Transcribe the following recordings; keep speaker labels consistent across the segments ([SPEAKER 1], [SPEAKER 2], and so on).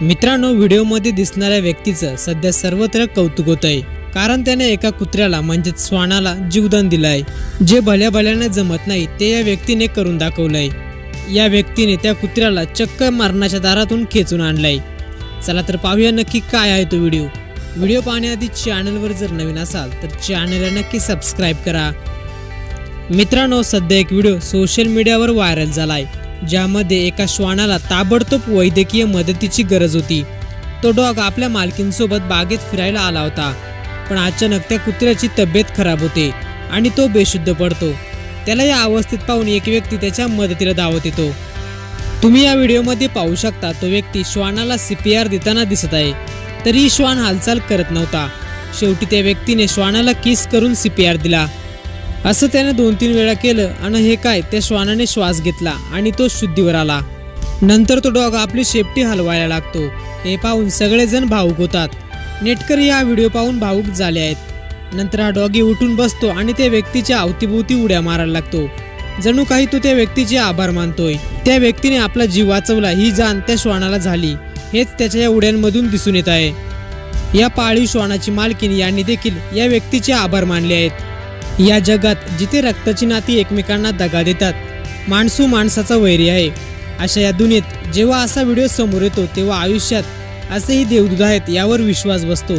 [SPEAKER 1] मित्रांनो व्हिडिओमध्ये दिसणाऱ्या व्यक्तीचं सध्या सर्वत्र कौतुक होत आहे कारण त्याने एका कुत्र्याला म्हणजेच श्वानाला जीवदान दिलंय. जे भल्या भल्याने जमत नाही ते या व्यक्तीने करून दाखवलंय. या व्यक्तीने त्या कुत्र्याला चक्क मारण्याच्या दारातून खेचून आणलंय. चला तर पाहूया नक्की काय आहे तो व्हिडिओ. व्हिडिओ पाहण्याआधी चॅनलवर जर नवीन असाल तर चॅनलला नक्की सबस्क्राईब करा. मित्रांनो सध्या एक व्हिडिओ सोशल मीडियावर व्हायरल झाला आहे ज्यामध्ये एका श्वानाला ताबडतोब वैद्यकीय मदतीची गरज होती. तो डॉग आपल्या मालकींसोबत बागेत फिरायला आला होता. पण अचानक त्या कुत्र्याची तब्येत खराब होते आणि तो बेशुद्ध पडतो. त्याला या अवस्थेत पाहून एक व्यक्ती त्याच्या मदतीला धावत येतो. तुम्ही या व्हिडिओमध्ये पाहू शकता तो व्यक्ती श्वानाला सी पी आर देताना दिसत आहे. तरी श्वान हालचाल करत नव्हता. शेवटी त्या व्यक्तीने श्वानाला किस करून सी पी आर दिला? असं त्याने दोन तीन वेळा केलं आणि हे काय त्या श्वानाने श्वास घेतला आणि तो शुद्धीवर आला. नंतर तो डॉग आपली शेपटी हलवायला लागतो. हे पाहून सगळेजण भाऊक होतात. नेटकर या व्हिडिओ पाहून भाऊक झाले आहेत. नंतर हा डॉगी उठून बसतो आणि त्या व्यक्तीच्या अवतीभोवती उड्या मारायला लागतो. जणू काही तो त्या व्यक्तीचे आभार मानतोय. त्या व्यक्तीने आपला जीव वाचवला ही जाण त्या श्वानाला झाली. हेच त्याच्या या उड्यांमधून दिसून येत आहे. या पाळीव श्वानाची मालकीन यांनी देखील या व्यक्तीचे आभार मानले आहेत. या जगात जिथे रक्ताची नाती एकमेकांना दगा देतात माणसू माणसाचा वैरी आहे. अशा या दुनियेत जेव्हा असा व्हिडिओ समोर येतो तेव्हा आयुष्यात असेही देवदूत आहेत यावर विश्वास बसतो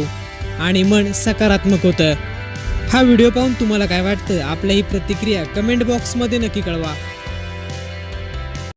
[SPEAKER 1] आणि मन सकारात्मक होतं. हा व्हिडिओ पाहून तुम्हाला काय वाटतं? आपल्या ही प्रतिक्रिया कमेंट बॉक्समध्ये नक्की कळवा.